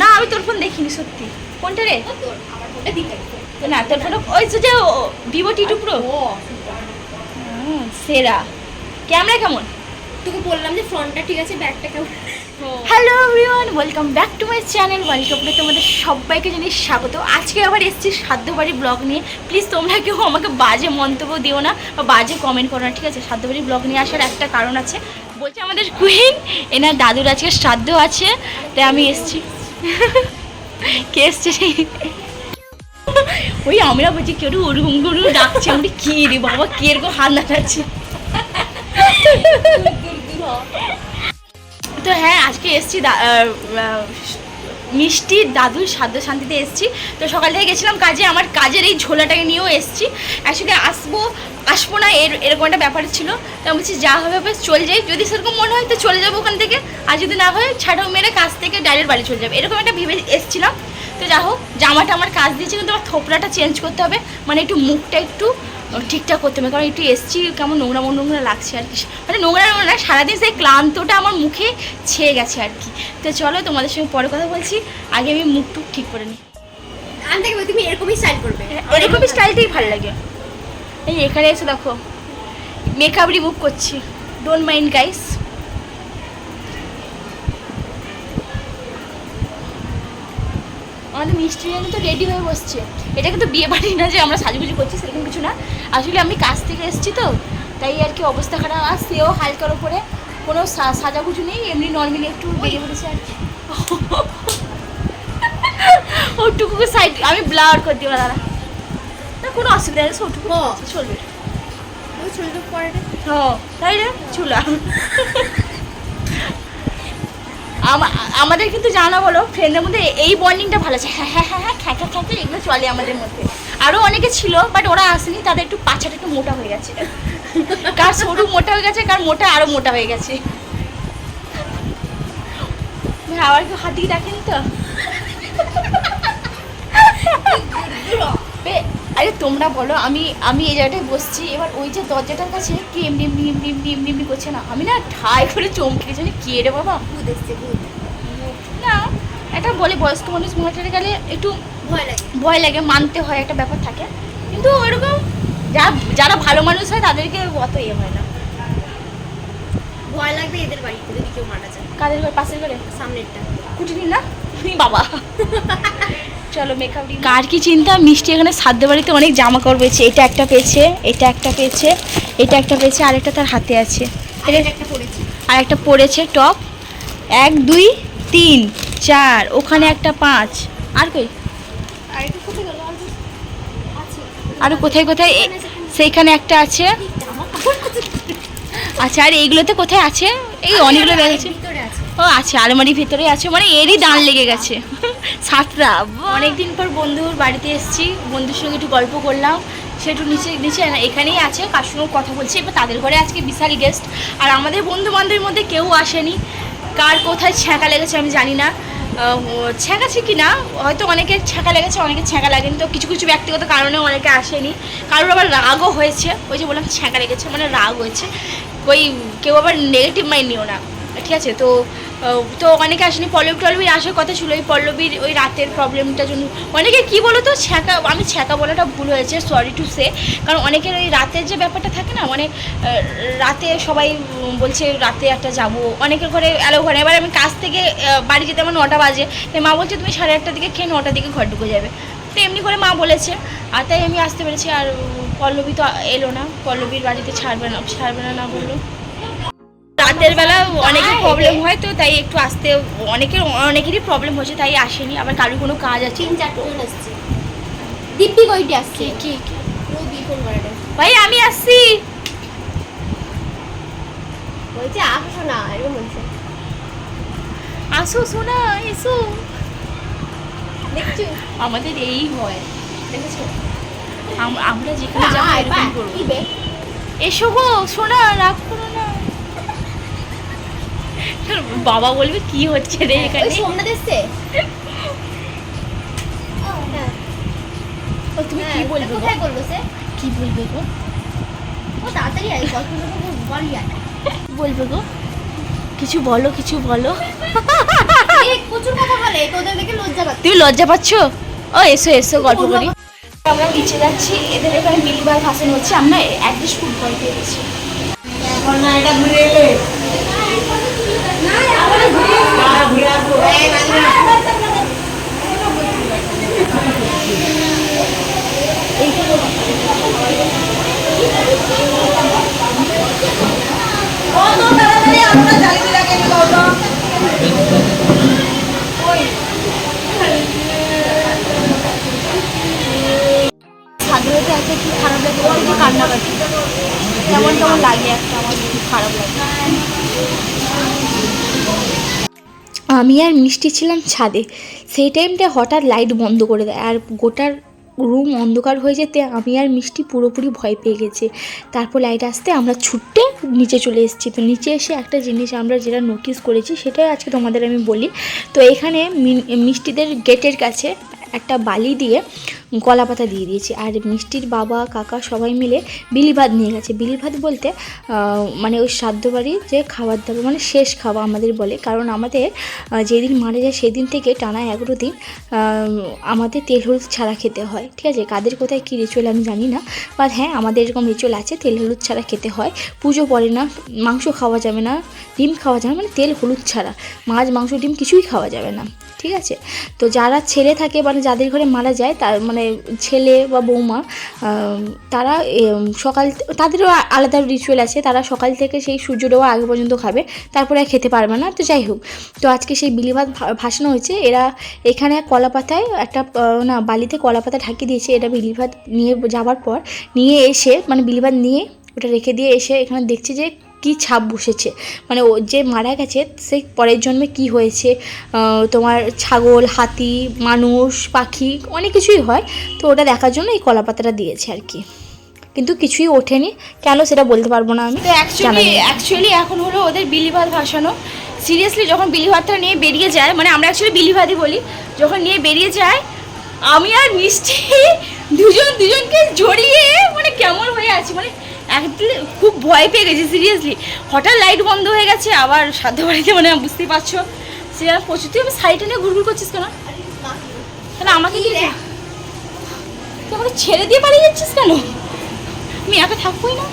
না আমি তোর ফোন দেখিনি সত্যি। কোনটা রে? না তোর ফোন ওই যে যে ভিভো টি টু প্রো সেরা। ক্যামেরা কেমন? তোকে বললাম যে ফ্রন্টটা ঠিক আছে ব্যাকটা কেমন? Hello everyone welcome back to my channel ওয়েলকামে তোমাদের সবাইকে জানিয়ে স্বাগত। আজকে আবার এসেছি সাধ্যবাড়ি ব্লগ নিয়ে। প্লিজ তোমরা কেউ আমাকে বাজে মন্তব্য দিও না বা বাজে কমেন্ট করো না ঠিক আছে? সাধ্যবাড়ি ব্লগ নিয়ে আসার একটা কারণ আছে। বলছে আমাদের কুইন এনার দাদুর আজকে শ্রাদ্ধ আছে, তাই আমি এসছি। কে এসছে ওই আমরা বলছি, কেউ ওরুম গরু ডাকছে। আমি কি রে বাবা, কে এরকম হাত নাড়াচ্ছে? তো হ্যাঁ আজকে এসছি মিষ্টির দাদুর সাধ্য শান্তিতে এসছি। তো সকাল থেকে গেছিলাম কাজে, আমার কাজের এই ঝোলাটাকে নিয়েও এসছি। অ্যাকচুয়ালি আসব আসব না, এর, এরকম একটা ব্যাপার ছিল। তো আমি বলছি, যা হবে হবে, চলে যাই। যদি সেরকম মনে হয় তো চলে যাব ওখান থেকে। আর যদি না হয় ছাড়াও মেরে কাজ থেকে ডাইরেক্ট বাড়ি চলে যাবে। এরকম একটা ভেবে এসছিলাম। তো যা হোক, জামাটা আমার কাজ দিয়েছে, কিন্তু আমার থোপড়াটা চেঞ্জ করতে হবে। মানে একটু মুখটা একটু ঠিকঠাক করতে হবে কারণ একটু এসছি কেমন নোংরা মন নোংরা লাগছে আর কি। মানে নোংরা নোংরা না সারাদিন সেই ক্লান্তটা আমার মুখে ছেয়ে গেছে আর কি। তো চলো তোমাদের সঙ্গে পরে কথা বলছি আগে আমি মুখ টুক ঠিক করে নিই। আমি তুমি এরকমই স্টাইল করবে। এরকমই স্টাইলটাই ভালো লাগে। এই এখানে এসে দেখো মেকআপ রিমুভ করছি। ডোন্ট মাইন্ড গাইস আমাদের মিষ্টি তো রেডি হয়ে বসছে। এটা কিন্তু বিয়ে বাড়ি না যে আমরা সাজুগুজু করছি সেরকম কিছু না। আসলে আমি কাজ থেকে এসেছি তো তাই আর কি অবস্থা খারাপ। আর সেও হালকার ওপরে কোনো সাজাগুজু নেই এমনি নর্মালি একটু বেরিয়ে পড়েছে আর কি। ওটুকুকে সাইড আমি ব্লার করে দিব দাদা না কোনো অসুবিধা নেই ওটুকু। চলবে। ওই চুলটুক পরে হ্যাঁ তাই রে চুলা আমাদের কিন্তু জানা বলো ফ্রেন্ডের মধ্যে এই বন্ডিংটা ভালো আছে। হ্যাঁ হ্যাঁ হ্যাঁ হ্যাঁ খ্যাঁকা খ্যাঁকা এগুলো চলে আমাদের মধ্যে। আরও অনেকে ছিল বাট ওরা আসেনি তাদের একটু পাছাটা একটু মোটা হয়ে গেছে। কার সরু মোটা হয়ে গেছে কার মোটা আরও মোটা হয়ে গেছে। আবার কেউ হাতি ডাকেনি তো? বে, আরে তোমরা বলো আমি আমি এই জায়গাটায় বসছি এবার ওই যে দরজাটার কাছে কি এমনি এমনি এমনি এমনি এমনি এমনি করছে না? আমি না ঠাই করে চমকে গেছি কে রে বাবা? ভূত এসছে ভূত। না এটা বলে বয়স্ক মানুষ মহিলাটা গেলে একটু ভয় লাগে। ভয় লাগে মানতে হয় একটা ব্যাপার থাকে। কিন্তু ওইরকম যা যারা ভালো মানুষ হয় তাদেরকে অত ইয়ে হয় না। ভয় লাগবে এদের বাড়িতে যদি কেউ মারা যায়। কাদের ঘর পাশের ঘরে সামনেরটা। কুটিনি না? তুমি বাবা। চলো মেকআপ কার কি চিন্তা? মিষ্টি এখানে সাধ্য বাড়িতে অনেক জামা কাপড় পেয়েছে। এটা একটা পেয়েছে এটা একটা পেয়েছে এটা একটা পেয়েছে আর একটা তার হাতে আছে। আর একটা আর একটা পড়েছে টপ এক দুই তিন চার ওখানে একটা পাঁচ। আর কই? আর কোথায় কোথায় সেইখানে একটা আছে? আচ্ছা আর এইগুলোতে কোথায় আছে? এই অনেকগুলো আছে। ও আছে আলমারির ভিতরে আছে। মানে এরই দান লেগে গেছে। সাতটা অনেকদিন পর বন্ধুর বাড়িতে এসেছি, বন্ধুর সঙ্গে একটু গল্প করলাম। সে একটু নিচে নিচে এখানেই আছে কার সঙ্গে কথা বলছে। এবার তাদের ঘরে আজকে বিশাল গেস্ট আর আমাদের বন্ধু বান্ধবের মধ্যে কেউ আসেনি। কার কোথায় ছ্যাঁকা লেগেছে আমি জানি না। ছ্যাঁকাছে কি না? হয়তো অনেকে ছ্যাঁকা লেগেছে, অনেকে ছ্যাঁকা লাগেনি। তো কিছু কিছু ব্যক্তিগত কারণে অনেকে আসেনি। কারোর আবার রাগও হয়েছে। ওই যে বললাম, ছ্যাঁকা লেগেছে মানে রাগ হয়েছে। ওই কেউ আবার নেগেটিভ মাইন্ড নিও না। ঠিক আছে? তো তো অনেকে আসেনি, পল্লবী টল্লবীর আসার কথা ছিল ওই পল্লবীর ওই রাতের প্রবলেমটার জন্য। অনেকে কি বলো তো ছ্যাঁকা, আমি ছ্যাঁকা বলাটা ভুল হয়েছে সরি টু সে কারণ অনেকের ওই রাতের যে ব্যাপারটা থাকে না মানে রাতে সবাই বলছে রাতে একটা যাব, অনেকের ঘরে এলো ঘরে এবার আমি কাজ থেকে বাড়ি যেতে আমার নটা বাজে, তাই মা বলছে, তুমি সাড়ে আটটার দিকে খেয়ে নটার দিকে ঘর ঢুকে যাবে। তো এমনি করে মা বলেছে, আর তাই আমি আসতে পেরেছি। আর পল্লবী তো এলো না, পল্লবীর বাড়িতে ছাড়বে না ছাড়বে না না বলল। রাতের বেলা অনেকের প্রবলেম হয় তো তাই একটু আসতে অনেকের অনেকেরই প্রবলেম হয়েছে তাই আসেনি। আবার কারোর কোনো কাজ আছে? তিন চারটে জন আসছে। দিব্যি কইটি আসছে? কি করে ভাই আমি আসছি। বলছে আসো না এরকম বলছে। আসো শোনা এসো। দেখছ? আমাদের এই হয়। দেখেছ? আম- আমরা যেখানে যাব এরকম করব। এসো গো শোনা রাগ করো না। বাবা বলবে কি হচ্ছে রে এখানে? সোমনাথ এসছে হ্যাঁ। ও, তুমি কি হ্যাঁ, বলবে কোথায় সে? কি বলবে গো? ও তাড়াতাড়ি আয় গল্প বলি আর বলবে গো? কিছু বলো কিছু বলো। প্রচুর কথা তুমি লজ্জা পাচ্ছ? ও এসো এসো গল্প করি। আমরা নিচে যাচ্ছি এদের এখানে বিলিবার ভাসানো হচ্ছে আমরা অ্যাডজাস্ট ফুটবল পেয়ে গেছি সাধারণত একটা কি খারাপ লাগে বলতে যে কান্নাকাটি কেমন কেমন লাগে একটা আমার খুব খারাপ লাগে? আমি আর মিষ্টি ছিলাম ছাদে। সেই টাইমটা হঠাৎ লাইট বন্ধ করে দেয় আর গোটার রুম অন্ধকার হয়ে যেতে আমি আর মিষ্টি পুরোপুরি ভয় পেয়ে গেছে। তারপর লাইট আসতে আমরা ছুটতে নিচে চলে এসেছি। তো নিচে এসে একটা জিনিস আমরা যেটা নোটিস করেছি সেটাই আজকে তোমাদের আমি বলি। তো এখানে মিষ্টিদের গেটের কাছে একটা বালি দিয়ে কলা পাতা দিয়ে দিয়েছি। আর মিষ্টির বাবা কাকা সবাই মিলে বিলি ভাত নিয়ে গেছে। বিলি ভাত বলতে মানে ওই শ্রাদ্ধ বাড়ির যে খাবার দাবার মানে শেষ খাওয়া আমাদের বলে। কারণ আমাদের যেদিন মারা যায় সেদিন থেকে টানা এগারো দিন আমাদের তেল হলুদ ছাড়া খেতে হয়। ঠিক আছে? কাদের কোথায় কী রিচুয়াল আমি জানি না। বাট হ্যাঁ আমাদের এরকম রিচুয়াল আছে তেল হলুদ ছাড়া খেতে হয়। পুজো পড়ে না মাংস খাওয়া যাবে না ডিম খাওয়া যাবে না, মানে তেল হলুদ ছাড়া। মাছ মাংস ডিম কিছুই খাওয়া যাবে না। ঠিক আছে? তো যারা ছেলে থাকে মানে যাদের ঘরে মারা যায় তার মানে ছেলে বা বৌমা তারা সকাল, তাদেরও আলাদা রিচুয়াল আছে। তারা সকাল থেকে সেই সূর্য আগে পর্যন্ত খাবে, তারপরে আর খেতে পারবে না। তো যাই হোক, তো আজকে সেই বিলি ভাত ভাসানো হয়েছে। এরা এখানে কলা পাতায় একটা না, বালিতে কলা পাতা ঢাকিয়ে দিয়েছে। এটা বিলি ভাত নিয়ে যাওয়ার পর, নিয়ে এসে মানে বিলি ভাত নিয়ে ওটা রেখে দিয়ে এসে এখানে দেখছে যে কি ছাপ বসেছে? মানে ও যে মারা গেছে সেই পরের জন্মে কি হয়েছে? তোমার ছাগল হাতি মানুষ পাখি অনেক কিছুই হয়। তো ওটা দেখার জন্য এই কলা পাতাটা দিয়েছে আর কি। কিন্তু কিছুই ওঠেনি। কেন সেটা বলতে পারব না আমি। তো অ্যাকচুয়ালি অ্যাকচুয়ালি এখন হলো ওদের বিলিভাত ভাসানো। সিরিয়াসলি যখন বিলিভাতটা নিয়ে বেরিয়ে যায় মানে আমরা অ্যাকচুয়ালি বিলিভাতই বলি যখন নিয়ে বেরিয়ে যায় আমি আর মিষ্টি দুজন দুজনকে জড়িয়ে মানে কেমন হয়ে আছি মানে খুব ভয় পেয়ে গেছি সিরিয়াসলি হঠাৎ লাইট বন্ধ হয়ে গেছে আবার সাধ্য বাড়িতে মানে বুঝতেই পারছ। সে আর প্রচুর তুই আমার শাড়িটা নিয়ে ঘুরঘুর করছিস কেন? কেন আমাকে কি তুই আমাকে ছেড়ে দিয়ে পালিয়ে যাচ্ছিস কেন? আমি একা থাকবোই না।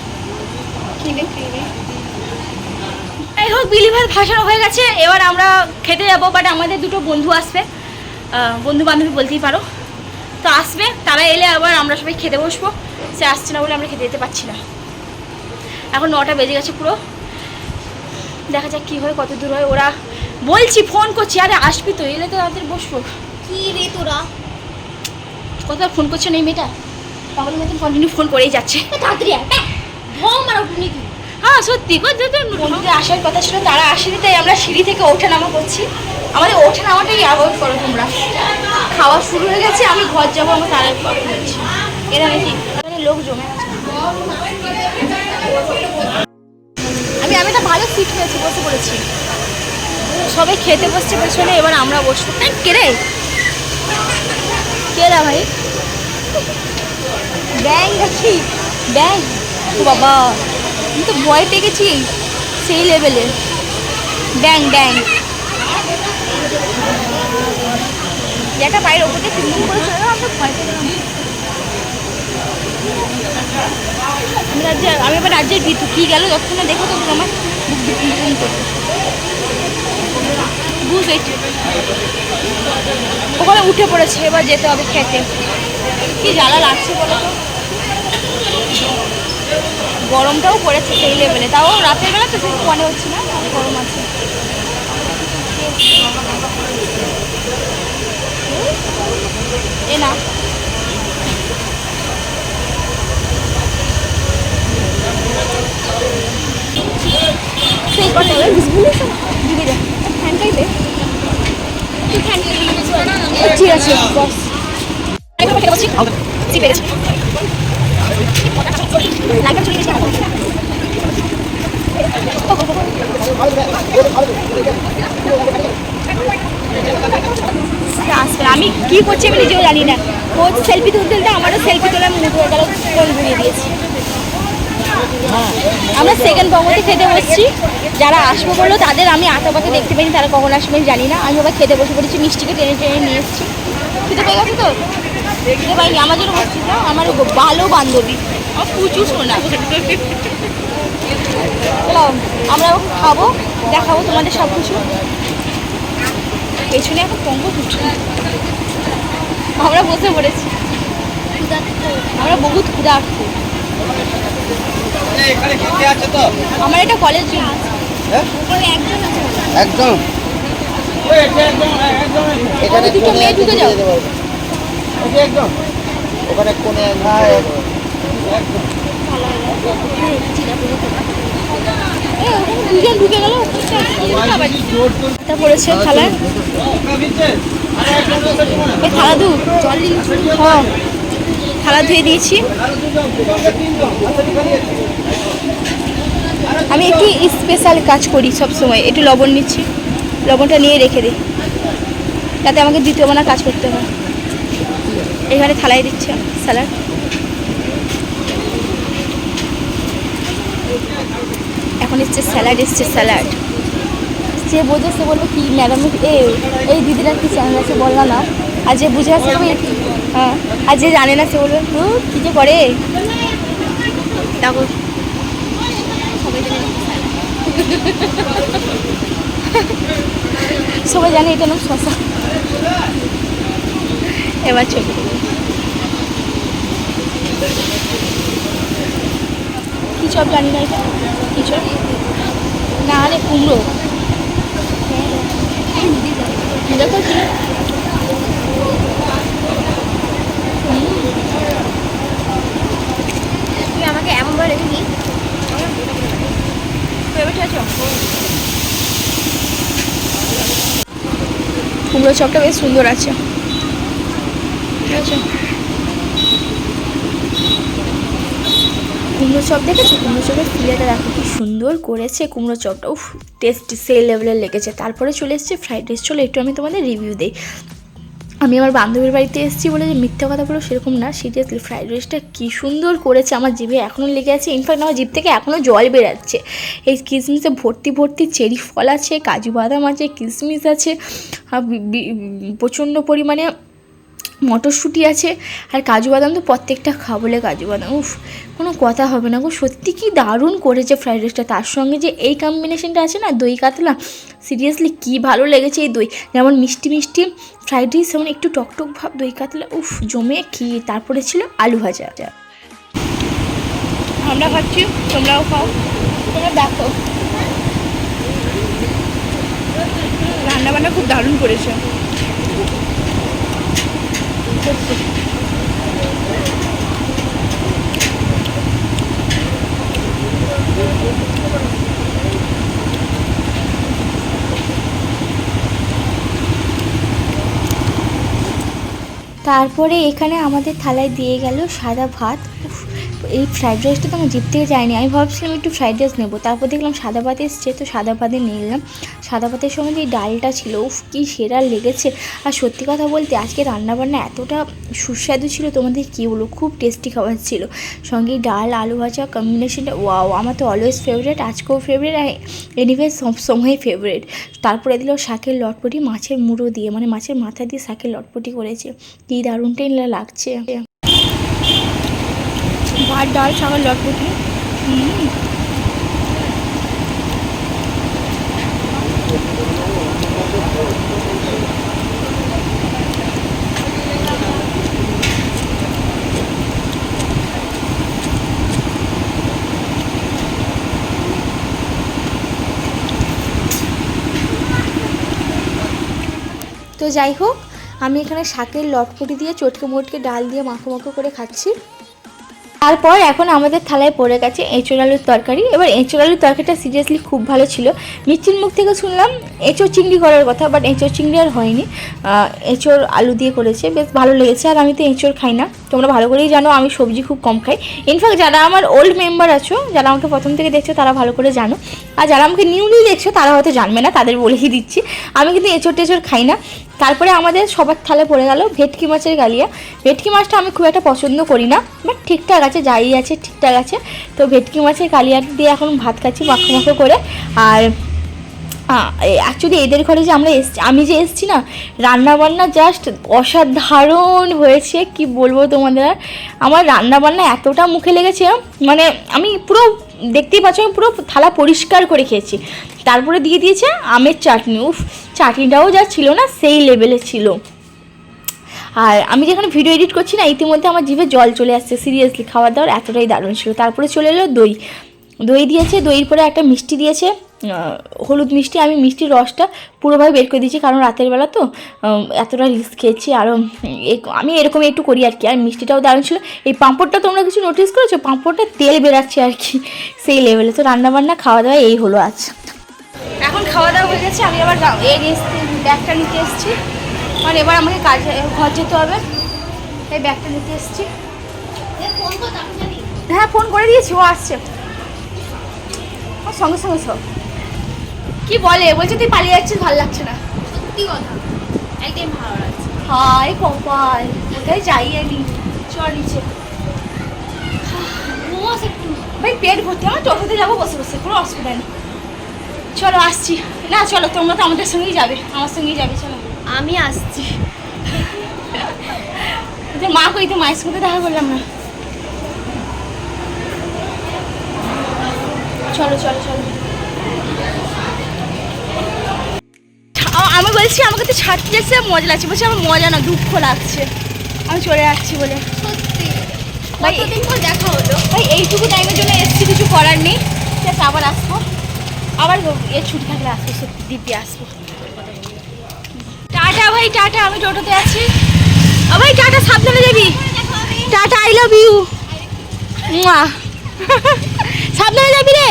এই হোক বিলিভার ভাসানো হয়ে গেছে। এবার আমরা খেতে যাব বাট আমাদের দুটো বন্ধু আসবে। বন্ধু বান্ধবী বলতেই পারো। তো আসবে তারা এলে আবার আমরা সবাই খেতে বসবো। সে আসছে না বলে আমরা খেতে যেতে পারছি না। এখন নটা বেজে গেছে পুরো। দেখা যাক কী হয় কত দূর হয়। ওরা বলছি ফোন করছি আরে আসবি তো এলে তো তাদের বসবো। কি রে তোরা? কত ফোন করছে না এই মেয়েটা? পাগল মতন কন্টিনিউ ফোন করেই যাচ্ছে। তাড়াতাড়ি মারা উঠুনি তুই হ্যাঁ সত্যি বন্ধুদের আসার কথা ছিল তারা আসেনি তাই আমরা সিঁড়ি থেকে ওঠা নামা করছি। আমাদের ওঠা নামাটাই অ্যাভয়েড করো তোমরা। খাওয়া শুরু হয়ে গেছে আমি ঘর যাব আমার তারা বলছি এরা নাকি লোক জমে আছে। আমি আমি একটা ভালো সিট পেয়েছি বসে পড়েছি। সবাই খেতে বসছে পেছনে এবার আমরা বসবো। এই, কে রে? কে রে ভাই? ব্যাং দেখি ব্যাং? বাবা আমি তো ভয় পেয়ে গেছি সেই লেভেলে ব্যাং ব্যাং। যেটা বাইরের ওপর দিয়ে করে চলে তো ভয় পেয়ে গেলাম। আমি রাজ্যে আমি এবার রাজ্যের ভিতু কি গেল? যতক্ষণে দেখো তখন আমার ওখানে উঠে পড়েছে, এবার যেতে হবে খেতে। কি জ্বালা লাগছে বলো গরমটাও পড়েছে সেই লেভেলে তাও রাতের বেলা তো সেরকম মনে হচ্ছে না গরম আছে। এ না সেই কথা দিবি দে ফ্যানটাই দে তুই ফ্যান ঠিক আছে বস খেতে বসছি চিপে গেছে লাইটটা চলে গেছে আসবে আমি কি করছি আমি নিজেও জানি না। ও সেলফি তুলতে তুলতে আমারও সেলফি তুলে আমি মুখে গেল ফোন ঘুরিয়ে দিয়েছি আমরা খেতে বসছি। যারা আসব বলল, তাদের আমি আতাপাকে দেখতে পাইনি তারা কখন আসবে আমি জানি না। আমি আবার খেতে বসে পড়েছি, মিষ্টিকে টেনে টেনে নিয়ে এসেছি। খেতে পেয়ে গেছে তো? খেতে পাইনি আমার জন্য বসছি না আমার ভালো বান্ধবী। আমার প্রচুর শোনা আমরা খাব, দেখাবো তোমাদের সব কিছু পেছনে এখন উঠছে আমরা বসে পড়েছি। আমরা বহুত ক্ষুধার্থ আমার এটা কলেজ একদম এখানে দুটো মেয়ে ঢুকে যাও। একদম ওখানে কোণে একদম দুজন ঢুকে গেল পড়েছে থালায় এই থালা দু হ্যাঁ। থালা ধুয়ে দিয়েছি। আমি একটু স্পেশাল কাজ করি সব সময় একটু লবণ নিচ্ছি। লবণটা নিয়ে রেখে দিই। যাতে আমাকে দ্বিতীয় না কাজ করতে হয়। এখানে থালায় দিচ্ছে স্যালাড এখন এসছে স্যালাড এসছে স্যালাড যে বোঝে সে বলবে কি ম্যাডাম এ এই দিদিরা কি চ্যানেল আছে বলল না। আর যে বুঝে আসে সে হ্যাঁ। আর যে জানে না সে বলবে হুম কী যে করে? দেখো সবাই জানে এটা নাম শশা। এবার চলি। কি চপ জানি না এটা কি চপ? না রে কুমড়ো। দেখো কি তুই আমাকে এমনভাবে ফেভারিট আছে কুমড়ো চপটা বেশ সুন্দর আছে। ঠিক আছে? কুমড়ো চপ দেখেছ? কুমড়ো চপের ফিলেটা দেখো কি সুন্দর করেছে। কুমড়ো চপটা, উফ টেস্ট সেই লেভেলের লেগেছে। তারপরে চলে এসেছে ফ্রাইড রাইস চলো, একটু আমি তোমাদের রিভিউ দিই। আমি আমার বান্ধবীর বাড়িতে এসেছি বলে যে মিথ্যা কথা বলো সেরকম না সিরিয়াসলি ফ্রাইড রাইসটা কী সুন্দর করেছে, আমার জিভে এখনও লেগে আছে ইনফ্যাক্ট আমার জিভ থেকে এখনও জল বেরাচ্ছে। এই কিসমিসে ভর্তি ভর্তি চেরি ফল আছে, কাজু বাদাম আছে, কিসমিস আছে প্রচণ্ড পরিমাণে মটরশুঁটি আছে আর কাজু বাদাম তো প্রত্যেকটা খাবলে কাজু বাদাম উফ কোনো কথা হবে না গো। সত্যি কি দারুণ করেছে ফ্রাইড রাইসটা তার সঙ্গে যে এই কম্বিনেশনটা আছে না দই কাতলা সিরিয়াসলি কি ভালো লেগেছে এই দই। যেমন মিষ্টি মিষ্টি ফ্রাইড রাইস যেমন একটু টকটক ভাব দই কাতলা উফ জমে কি। তারপরে ছিল আলু ভাজা। আমরা খাচ্ছি তোমরাও খাও। তোমরা দেখো। রান্না বান্না খুব দারুণ করেছে। Thank you. তারপরে এখানে আমাদের থালায় দিয়ে গেল সাদা ভাত। এই ফ্রাইড রাইসটা তো আমার জিপ থেকে যায়নি আমি ভাবছিলাম একটু ফ্রাইড রাইস নেব। তারপর দেখলাম সাদা ভাত এসছে, তো সাদা ভাতে নিয়ে নিলাম। সাদা ভাতের সঙ্গে যে ডালটা ছিল, উফ, কি সেরা লেগেছে। আর সত্যি কথা বলতে, আজকে রান্নাবান্না এতটা সুস্বাদু ছিল, তোমাদের কী বলো খুব টেস্টি খাবার ছিল। সঙ্গে ডাল, আলু ভাজা কম্বিনেশনটা ওয়াও আমার তো অলওয়েজ ফেভারিট আজকেও ফেভারিট আর এনিওয়ে সবসময় ফেভারিট তারপরে দিল শাকের লটপটি, মাছের মুড়ো দিয়ে মানে মাছের মাথা দিয়ে শাকের লটপটি করেছে। কী দারুণটাই না লাগছে। ভাত ডাল শাকের লটপটি। তো যাই হোক আমি এখানে শাকের লটপটি দিয়ে চটকে মোটকে ডাল দিয়ে মাখো মাখো করে খাচ্ছি। তারপর এখন আমাদের থালায় পড়ে গেছে এঁচোড় আলুর তরকারি। এবার এঁচোড় আলুর তরকারিটা সিরিয়াসলি খুব ভালো ছিল। মিষ্টির মুখ থেকে শুনলাম এঁচোড় চিংড়ি করার কথা, বাট এঁচোড় চিংড়ি আর হয়নি। এঁচোড় আলু দিয়ে করেছে, বেশ ভালো লেগেছে, আর আমি তো এঁচোড় খাই না। তোমরা ভালো করেই জানো, আমি সবজি খুব কম খাই। ইনফ্যাক্ট যারা আমার ওল্ড মেম্বার আছো, যারা আমাকে প্রথম থেকে দেখছ, তারা ভালো করে জানো। আর যারা আমাকে নিউলি দেখছ, তারা হয়তো জানবে না, তাদের বলেই দিচ্ছি। আমি কিন্তু এঁচোড় টেচোড় খাই না। তারপরে আমাদের সবার থালে পড়ে গেল ভেটকি মাছের গালিয়া। ভেটকি মাছটা আমি খুব একটা পছন্দ করি না বাট ঠিকঠাক আছে, যাই আছে, ঠিকঠাক আছে। তো ভেটকি মাছের কালিয়া দিয়ে এখন ভাত খাচ্ছি মাখো মাখো করে। আর অ্যাকচুয়ালি এদের ঘরে যে আমরা এসছি, আমি যে এসছি না, রান্নাবান্না জাস্ট অসাধারণ হয়েছে, কি বলব তোমাদের? আর। আমার রান্না বান্না এতটা মুখে লেগেছে মানে আমি পুরো দেখতেই পাচ্ছ, আমি পুরো থালা পরিষ্কার করে খেয়েছি। তারপরে দিয়ে দিয়েছে আমের চাটনি। উফ, চাটনিটাও যা ছিল না, সেই লেভেলে ছিল। আর আমি যেখানে ভিডিও এডিট করছি না, ইতিমধ্যে আমার জিভে জল চলে আসছে সিরিয়াসলি খাওয়া দাওয়ার এতটাই দারুণ ছিল। তারপরে চলে এলো দই। দই দিয়েছে, দইয়ের পরে একটা মিষ্টি দিয়েছে। হলুদ মিষ্টি, আমি মিষ্টির রসটা পুরোভাবে বের করে দিয়েছি, কারণ রাতের বেলা তো এতটা রিস্ক খেয়েছি আরও আমি এরকম একটু করি আর কি, আর মিষ্টিটাও দারুণ ছিল। এই পাঁপড়টা তোমরা কিছু নোটিস করেছ? পাঁপড়টা তেল বেরাচ্ছে আর কি, সেই লেভেলে তো রান্নাবান্না খাওয়া দাওয়া এই হলো আজ। এখন খাওয়া দাওয়া হয়ে গেছে, আমি আবার এর এসছি ব্যাগটা নিতে এসেছি। কারণ এবার আমাকে কাজে, ঘর যেতে হবে এই ব্যাগটা নিতে এসেছি। হ্যাঁ ফোন করে দিয়েছি, ও আসছে। সঙ্গে সঙ্গে সব। কি বলে? বলছে তুই পালিয়ে যাচ্ছিস ভালো লাগছে না। সত্যি কথা। একদম ভালো লাগছে। হাই কপাল কোথায় যাই আমি? চল নিচে। ভাই পেট ভর্তি আমার টোটোতে যাব বসে বসে কোনো অসুবিধা নেই। চলো আসছি। না চলো তোমরা তো আমাদের সঙ্গেই যাবে আমার সঙ্গেই যাবে চলো। আমি আসছি। যে মা কই তো মায়ের সঙ্গে দেখা করলাম না। চলো চলো চলো। আমি বলছি আমাকে তো ছাড়তে যাচ্ছে মজা লাগছে। বলছি আমার মজা না দুঃখ লাগছে। আমি চলে যাচ্ছি বলে। সত্যি। ভাই পর দেখা হলো? ভাই এইটুকু টাইমের জন্য এসছি কিছু করার নেই। ঠিক আবার আসব। আবার এ ছুটি থাকলে আসব সত্যি দিব্যি আসব। টাটা ভাই টাটা আমি টোটোতে আছি। ভাই টাটা সাবধানে যাবি। টাটা আই লাভ ইউ সাবধানে যাবি রে।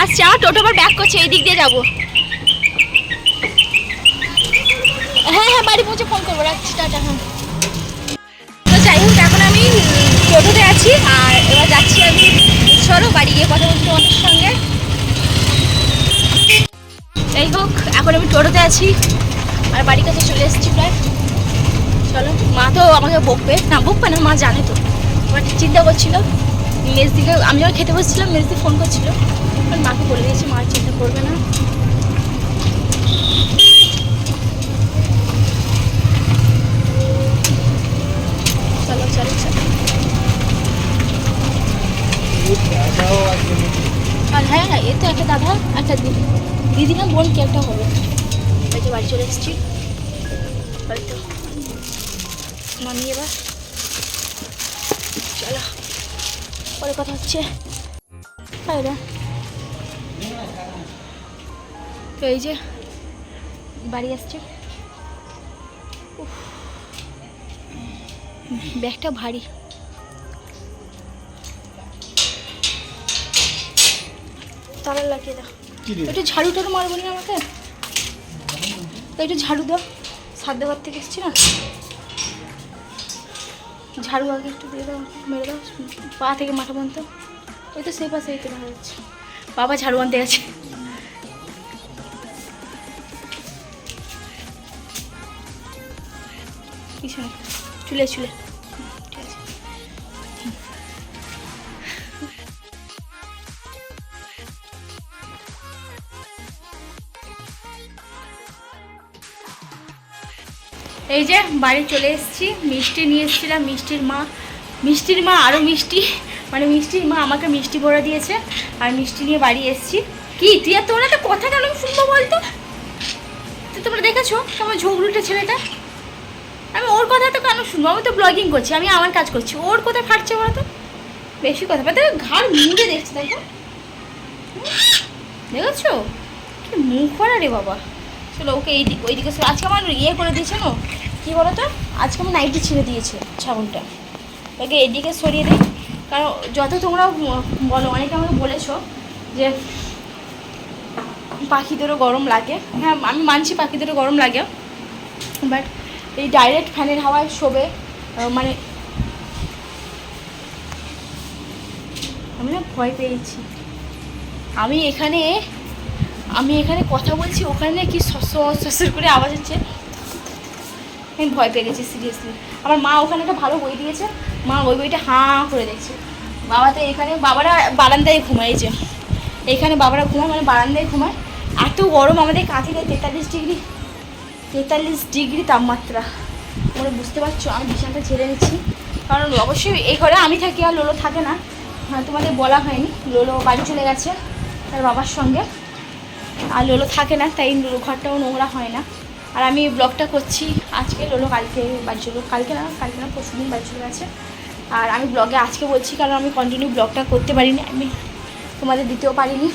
আসছে আমার টোটো আবার ব্যাক করছে এই দিক দিয়ে যাব। হ্যাঁ হ্যাঁ বাড়ি পৌঁছে ফোন করব, রাখছি, টাটা হ্যাঁ। তো যাই হোক, এখন আমি টোটোতে আছি, আর এবার যাচ্ছি আমি চলো বাড়ি গিয়ে কথা বলছি তোমাদের সঙ্গে। যাই হোক, এখন আমি টোটোতে আছি, আর বাড়ির কাছে চলে এসেছি প্রায়। চলো, মা তো আমাকে বকবে। না বকবে না, মা জানে তো। এবার চিন্তা করছিল, মেজদিকে, আমি যখন খেতে বসছিলাম, মেজদি ফোন করছিল। মাকে বলে দিয়েছি, মা চিন্তা করবে না। চলো আর হ্যাঁ হ্যাঁ এ তো একটা দাদা একটা দিদি দিদি না বোন কি একটা হবে এই যে বাড়ি চলে এসেছি। বাড়িতে এবার। চলো। পরে কথা হচ্ছে। তো এই যে বাড়ি আসছে। উফ, ব্যাগটা ভারী। তালা লাগিয়ে দাও। একটু ঝাড়ু টাড়ু মারবো না আমাকে? তো একটু ঝাড়ু দাও। সাদ্য ঘর থেকে এসছি না? ঝাড়ু আগে একটু দিয়ে দাও মেরে দাও। পা থেকে মাথা পর্যন্ত। ওই তো সেই পাশে এই তো দেখা যাচ্ছে। বাবা ঝাড়ু আনতে গেছে। চুলে চুলে। এই যে, বাড়ি চলে এসেছি। মিষ্টি নিয়ে এসেছিলাম। মিষ্টির মা মিষ্টির মা আরও মিষ্টি। মানে মিষ্টির মা আমাকে মিষ্টি ভরে দিয়েছে। আর মিষ্টি নিয়ে বাড়ি এসেছি। কি, তুই আর তোমরা একটা কথা কেন শুনব বলতো? তো তোমরা দেখেছ, কেমন ঝগড়ুটে ছেলেটা? আমি ওর কথা তো কেন শুনব আমি তো ব্লগিং করছি, আমি আমার কাজ করছি। ওর কোথায় ফাটছে বলো তো বেশি কথা বলতে ঘাড় মুড়ে দেখছে হুম? দেখেছ? কি মুখ করা রে বাবা। চলো ওকে এই দিক ওই দিকে আজকে আমার ইয়ে করে দিয়েছে না কী বলো তো আজকে আমার নাইটি ছিঁড়ে দিয়েছে ছাগলটা। ওকে এদিকে সরিয়ে দিই। কারণ যত তোমরা বলো, অনেকে আমাকে বলেছ যে পাখিদেরও গরম লাগে। হ্যাঁ আমি মানছি পাখিদেরও গরম লাগে। বাট এই ডাইরেক্ট ফ্যানের হাওয়ায় শোবে। মানে আমি না ভয় পেয়েছি। আমি এখানে আমি এখানে কথা বলছি, ওখানে কি সস সসর করে আওয়াজ হচ্ছে। আমি ভয় পেয়ে গেছি সিরিয়াসলি আমার মা ওখানে একটা ভালো বই দিয়েছে। মা ওই বইটা হাঁ করে দেখছে। বাবা তো এখানে, বাবারা বারান্দায় যে। এখানে বাবারা ঘুমায় মানে বারান্দায় ঘুমায়। এত গরম আমাদের কাঁথিতে তেতাল্লিশ ডিগ্রি। তেতাল্লিশ ডিগ্রি তাপমাত্রা। তোমরা বুঝতে পারছ, আমি বিছানাটা ছেড়ে নিচ্ছি। কারণ অবশ্যই এই ঘরে আমি থাকি আর লোলো থাকে না। হ্যাঁ তোমাদের বলা হয়নি, লোলো বাড়ি চলে গেছে তার বাবার সঙ্গে। আর লোলো থাকে না, তাই ঘরটাও নোংরা হয় না। আর আমি ব্লগটা করছি, আজকে লোলো কালকে বাড়ি চলো, কালকে না কালকে না, পরশু দিন বাড়ি চলে গেছে। আর আমি ব্লগে আজকে বলছি, কারণ আমি কন্টিনিউ ব্লগটা করতে পারিনি, আমি তোমাদের দিতেও পারিনি।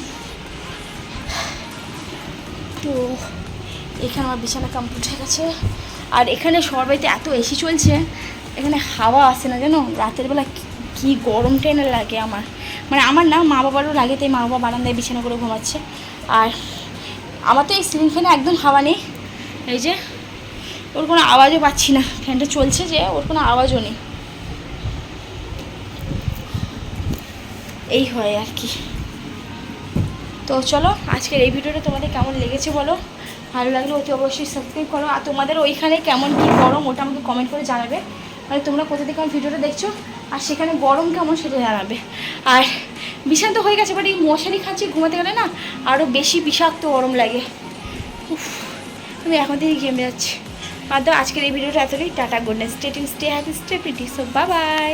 তো এখানে আমার বিছানা কমপ্লিট হয়ে গেছে। আর এখানে সবার বাড়িতে এত এসি চলছে, এখানে হাওয়া আসে না জানো? রাতের বেলা কি- কি গরম টেনে লাগে আমার। মানে আমার না মা বাবারও লাগে, তাই মা বাবা বারান্দায় বিছানা করে ঘুমাচ্ছে। আর আমার তো এই সিলিং ফ্যানে একদম হাওয়া নেই। এই যে, ওর কোনো আওয়াজও পাচ্ছি না। ফ্যানটা চলছে যে, ওর কোনো আওয়াজও নেই। এই হয় আর কি। তো চলো, আজকের এই ভিডিওটা তোমাদের কেমন লেগেছে বলো? ভালো লাগলে অতি অবশ্যই সাবস্ক্রাইব করো। আর তোমাদের ওইখানে কেমন কী গরম, ওটা আমাকে কমেন্ট করে জানাবে। মানে তোমরা কোথা থেকে আমার ভিডিওটা দেখছ? আর সেখানে গরম কেমন সেটা জানাবে। আর বিষান্ত হয়ে গেছে বাট এই মশারি খাচ্ছি ঘুমাতে গেলে না আরও বেশি বিষাক্ত গরম লাগে। উফ, আমি এখন থেকে ঘেমে যাচ্ছি। আর তো আজকের এই ভিডিওটা এতটাই। Tata good night stating stay happy stay pretty so bye